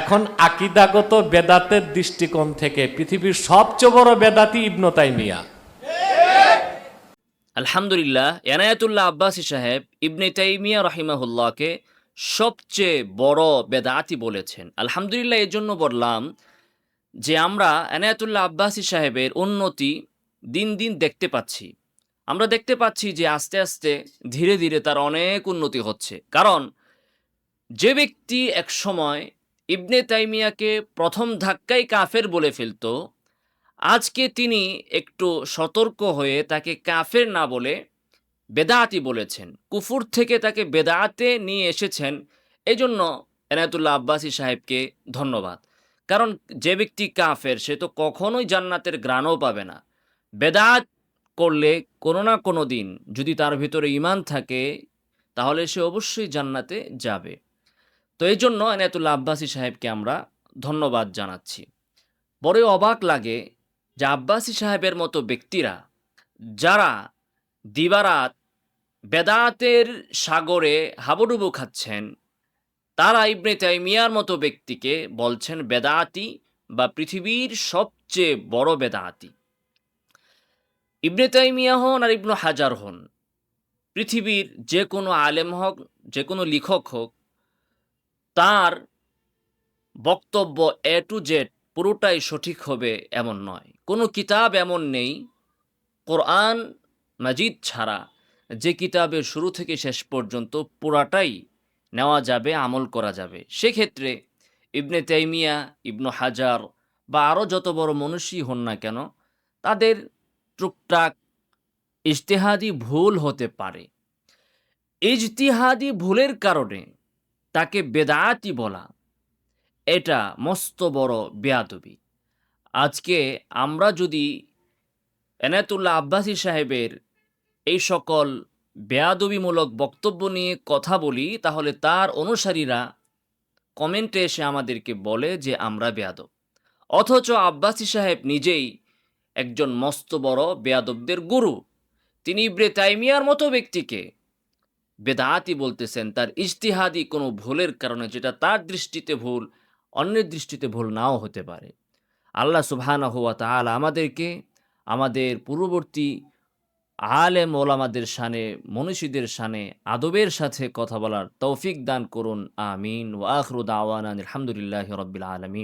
এখন আকিদাগত বেদাতের দৃষ্টিকোণ থেকে পৃথিবীর সবচেয়ে বড় বেদাতি ইবনু তাইমিয়া। আলহামদুলিল্লাহ, এনায়াতুল্লাহ আব্বাসী সাহেব ইবনে তাইমিয়া রহিমাহুল্লাহকে সবচেয়ে বড় বেদাতি বলেছেন। আলহামদুলিল্লাহ, এর জন্য বললাম যে আমরা এনায়াতুল্লাহ আব্বাসী সাহেবের উন্নতি দিন দিন দেখতে পাচ্ছি। আমরা দেখতে পাচ্ছি যে আস্তে আস্তে ধীরে ধীরে তার অনেক উন্নতি হচ্ছে। কারণ যে ব্যক্তি এক সময় ইবনে তাইমিয়াকে প্রথম ধাক্কায় কাফের বলে ফেলতো। আজকে তিনি একটু সতর্ক হয়ে তাকে কাফের না বলে বেদাতি বলেছেন। কুফুর থেকে তাকে বেদাতে নিয়ে এসেছেন। এই জন্য এনায়তুল্লাহ আব্বাসী সাহেবকে ধন্যবাদ। কারণ যে ব্যক্তি কাফের, সে তো কখনোই জান্নাতের গ্রাণও পাবে না। বেদাত করলে কোনো না কোনো দিন যদি তার ভিতরে ইমান থাকে, তাহলে সে অবশ্যই জান্নাতে যাবে। তো এই জন্য এনায়তুল্লাহ আব্বাসী সাহেবকে আমরা ধন্যবাদ জানাচ্ছি। বড়ই অবাক লাগে যে আব্বাসী সাহেবের মতো ব্যক্তিরা, যারা দিবারাত বেদাতের সাগরে হাবুডুবু খাচ্ছেন, তারা ইবনে তাইমিয়ার মতো ব্যক্তিকে বলছেন বেদাতি বা পৃথিবীর সবচেয়ে বড় বেদাতি। ইবনে তাইমিয়া হন আর ইবনু হাজার হন। পৃথিবীর যে কোনো আলেম হোক, যে কোনো লেখক হোক তার বক্তব্য এ টু জেড পুরোটাই সঠিক হবে এমন নয়। কোনো কিতাব এমন নেই, কোরআন মাজিদ ছাড়া, যে কিতাবের শুরু থেকে শেষ পর্যন্ত পুরাটাই নেওয়া যাবে, আমল করা যাবে। সেক্ষেত্রে ইবনে তাইমিয়া, ইবনু হাজার বা আরও যত বড় মনুষ্যই হন না কেন, তাদের টুকটাক ইজতেহাদি ভুল হতে পারে। ইজতিহাদি ভুলের কারণে তাকে বেদায়াতি বলা। এটা মস্ত বড় বেয়াদবি। আজকে আমরা যদি এনায়তুল্লাহ আব্বাসী সাহেবের এই সকল বেয়াদবিমূলক বক্তব্য নিয়ে কথা বলি, তাহলে তার অনুসারীরা কমেন্টে এসে আমাদেরকে বলে যে আমরা বেয়াদব। অথচ আব্বাসী সাহেব নিজেই একজন মস্ত বড় বেয়াদবদের গুরু। তিনি ইব্রে তাইমিয়ার মতো ব্যক্তিকে বেদাতি বলতেছেন, তার ইজতিহাদি কোনো ভুলের কারণে যেটা তার দৃষ্টিতে ভুল, অন্যের দৃষ্টিতে ভুল নাও হতে পারে। আল্লাহ সুবহানা হুয়া তাআলা আমাদেরকে, আমাদের পূর্ববর্তী আলেম ওলামাদের সানে মনীষীদের সানে আদবের সাথে কথা বলার তৌফিক দান করুন, আমিন। ওয়া আওয়ান আলহামদুলিল্লাহি রাব্বিল আলামিন।